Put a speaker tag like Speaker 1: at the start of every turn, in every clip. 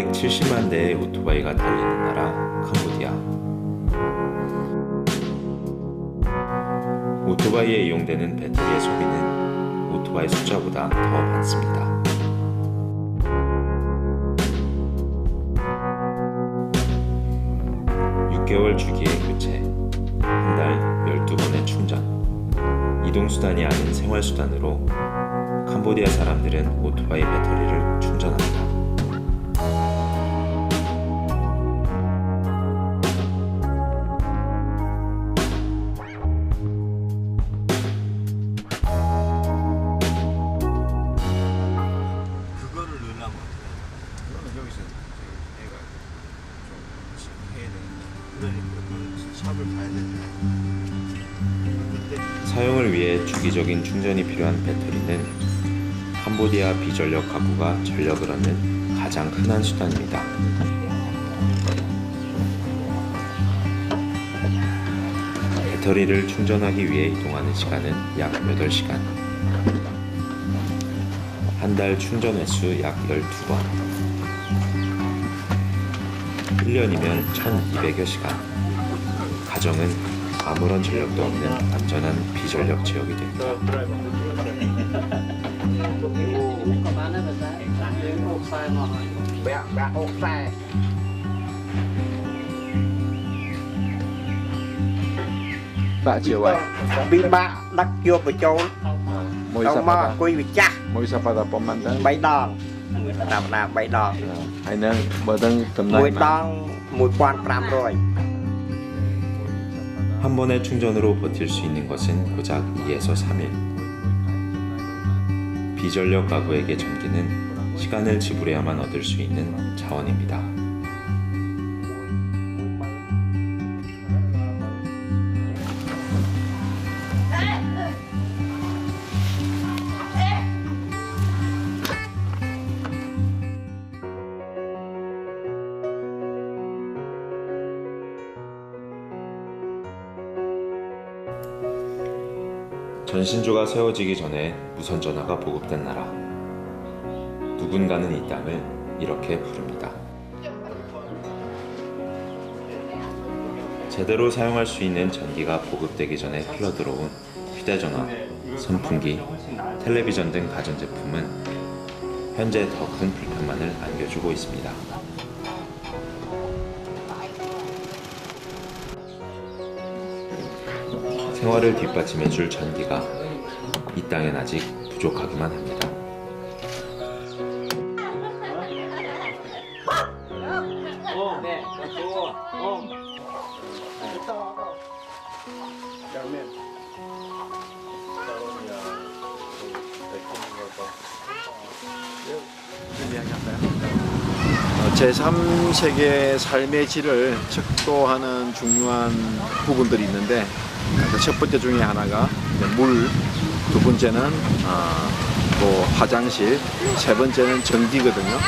Speaker 1: 270만 대의 오토바이가 달리는 나라 캄보디아. 오토바이에 이용되는 배터리의 소비는 오토바이 숫자보다 더 많습니다. 육 개월 주기의 교체, 한 달 12번의 충전, 이동수단이 아닌 생활수단으로 캄보디아 사람들은 오토바이 배터리를 충전합니다. 사용을 위해 주기적인 충전이 필요한 배터리는 캄보디아 비전력 가구가 전력을 얻는 가장 흔한 수단입니다. 배터리를 충전하기 위해 이동하는 시간은 약 8시간. 한 달 충전 횟수 약 12번. 1년이면 1200여 시간. 가정은 아무런 전력도 없는 완전한 비전력 지역이 됩니다.
Speaker 2: bẹ bẹ ốc xe
Speaker 3: Bạ chiều vậy
Speaker 2: bị bạ đắc vô vào chỗ
Speaker 3: Môi
Speaker 2: ông mà
Speaker 3: sapata
Speaker 2: quy bị cha
Speaker 3: Môi sapata pemandang
Speaker 2: bảy đòn đạp đạp bảy đòn
Speaker 3: Hay nâng bờ tân tầm
Speaker 2: mùi
Speaker 3: này mà
Speaker 2: đòn mùi quan pram rồi
Speaker 1: 한 번의 충전으로 버틸 수 있는 것은 고작 2에서 3일. 비전력 가구에게 전기는 시간을 지불해야만 얻을 수 있는 자원입니다. 전신조가 세워지기 전에 무선 전화가 보급된 나라. 누군가는 이 땅을 이렇게 부릅니다. 제대로 사용할 수 있는 전기가 보급되기 전에 흘러들어온 휴대전화, 선풍기, 텔레비전 등 가전제품은 현재 더 큰 불편만을 안겨주고 있습니다. 생활을 뒷받침해줄 전기가 이 땅엔 아직 부족하기만 합니다.
Speaker 3: 어, 제3세계 삶의 질을 척도하는 중요한 부분들이 있는데 그 첫 번째 중에 하나가 물, 두 번째는 어, 뭐 화장실, 세 번째는 전기거든요.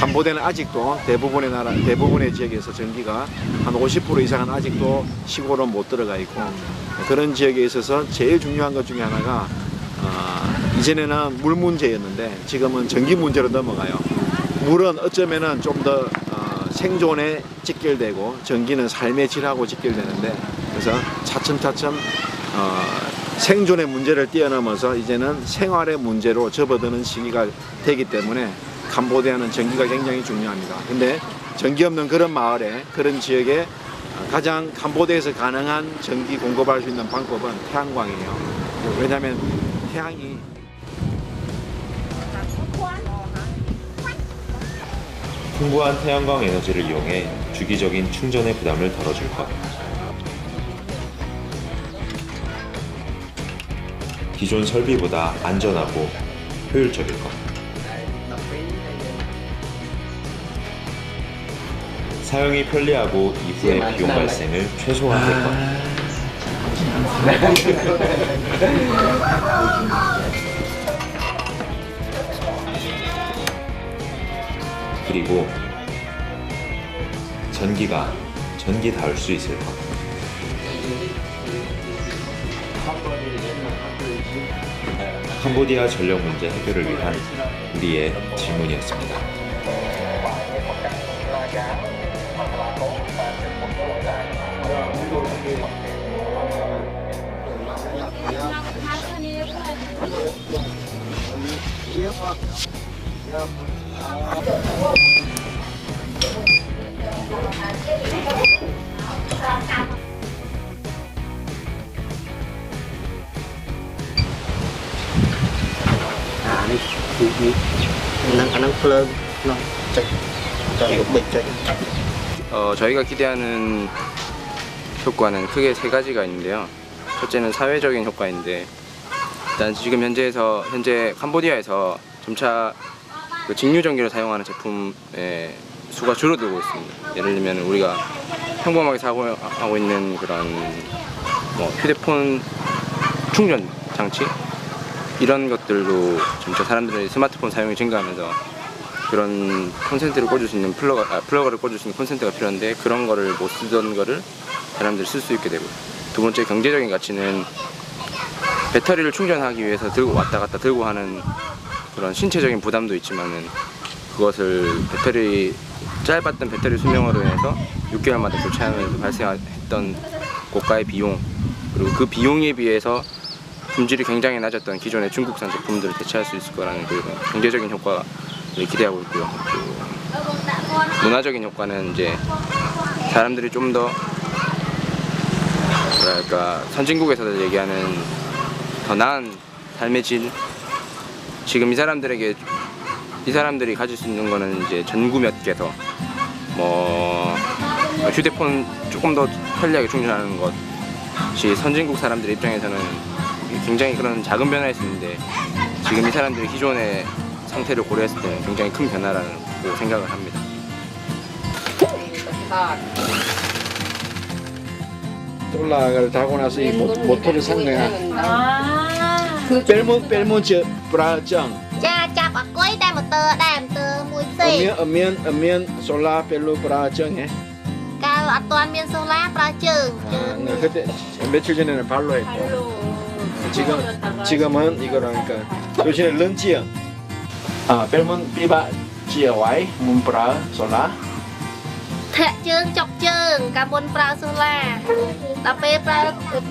Speaker 3: 캄보디아는 아직도 대부분의 나라, 대부분의 지역에서 전기가 한 50% 이상은 아직도 시골은 못 들어가 있고 그런 지역에 있어서 제일 중요한 것 중에 하나가 어, 이전에는 물 문제였는데 지금은 전기 문제로 넘어가요. 물은 어쩌면은 좀더 생존에 직결되고 전기는 삶의 질하고 직결되는데 그래서 차츰차츰 어, 생존의 문제를 뛰어넘어서 이제는 생활의 문제로 접어드는 시기가 되기 때문에 캄보디아는 전기가 굉장히 중요합니다. 근데 전기 없는 그런 마을에 그런 지역에 가장 캄보디아에서 가능한 전기 공급할 수 있는 방법은 태양광이에요. 왜냐하면 태양이
Speaker 1: 풍부한 태양광 에너지를 이용해 주기적인 충전의 부담을 덜어줄 것. 기존 설비보다 안전하고 효율적일 것. 사용이 편리하고 이후의 비용 발생을 최소화할 것. 그리고 전기가 전기 닿을 수 있을 것. 캄보디아 전력 문제 해결을 위한 우리의 질문이었습니다.
Speaker 2: អានេះគឺនេះហ្នឹងអាហ្នឹងភ្លើងនោះចេញចាំទៅបិចចេញ
Speaker 4: 어, 저희가 기대하는 효과는 크게 세 가지가 있는데요. 첫째는 사회적인 효과인데 일단 지금 현재에서 현재 캄보디아에서 점차 그 직류 전기를 사용하는 제품의 수가 줄어들고 있습니다. 예를 들면 우리가 평범하게 사용하고 있는 그런 뭐 휴대폰 충전 장치 이런 것들도 점차 사람들의 스마트폰 사용이 증가하면서 그런 콘센트를 꽂을 수 있는 플러그, 아, 플러그를 꽂을 수 있는 콘센트가 필요한데 그런 거를 못 쓰던 거를 사람들이 쓸 수 있게 되고 두 번째 경제적인 가치는 배터리를 충전하기 위해서 들고 왔다 갔다 들고 하는 그런 신체적인 부담도 있지만은 그것을 배터리 짧았던 배터리 수명으로 인해서 6개월마다 교체하면서 발생했던 고가의 비용 그리고 그 비용에 비해서 품질이 굉장히 낮았던 기존의 중국산 제품들을 대체할 수 있을 거라는 그 경제적인 효과를 기대하고 있고요. 그 문화적인 효과는 이제 사람들이 좀 더 뭐랄까 선진국에서 얘기하는 더 나은 삶의 질 지금 이 사람들에게 이 사람들이 가질 수 있는 거는 이제 전구 몇 개서 뭐 휴대폰 조금 더 편리하게 충전하는 것이 선진국 사람들 입장에서는 굉장히 그런 작은 변화일 수 있는데 지금 이 사람들이 기존의 상태를 고려했을 때 굉장히 큰 변화라고 생각을 합니다.
Speaker 3: 돌락을 타고 나서 이 모, 모터를 상대한
Speaker 5: 아.
Speaker 3: 뺄몬 뺄몬 저 브라정
Speaker 5: 자자 바꿔야
Speaker 3: 돼 모터 다음도 솔라 뺄로 브라정에.
Speaker 5: 가우 아면 솔라 브라정
Speaker 3: 아, 네, 며칠 전에는 발로 했고. 지금 지금은 이거라니까 요즘에 런지형. 아 뺄몬 삐바 지어와이 문브라 솔라.
Speaker 5: ធាក់ជើងចុកជើងកាលមុនប្រើសូឡាដល់ពេលប្រើ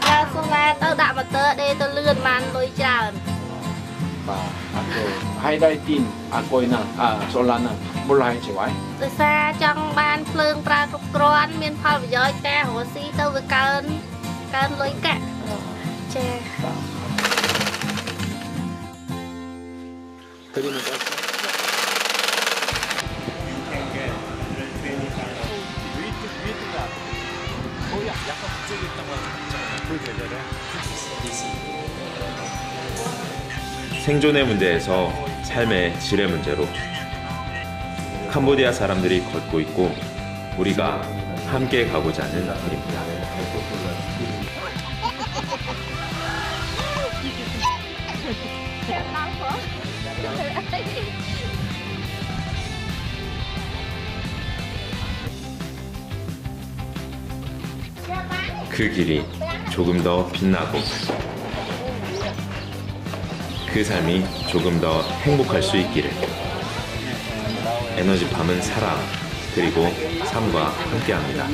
Speaker 5: ប្រើសូឡាទៅដាក់ម៉ូទ័រដេទៅលឿនបានលុយច្រើន
Speaker 3: 아, 아고 하이라이틴 아고이는 아 솔라는 몰라 해지 와이.
Speaker 5: ដោយសារចង់បានភ្លើងប្រើគ្រប់គ្រាន់មានផលប្រយោជន៍ការរស់ស៊ីទៅវាកើនកើនលុយកាក់ចា
Speaker 3: 그림은
Speaker 1: 생존의 문제에서 삶의 질의 문제로 캄보디아 사람들이 걷고 있고 우리가 함께 가고자 하는 길입니다. 그 길이 조금 더 빛나고 그 삶이 조금 더 행복할 수 있기를 에너지팜은 사랑 그리고 삶과 함께합니다.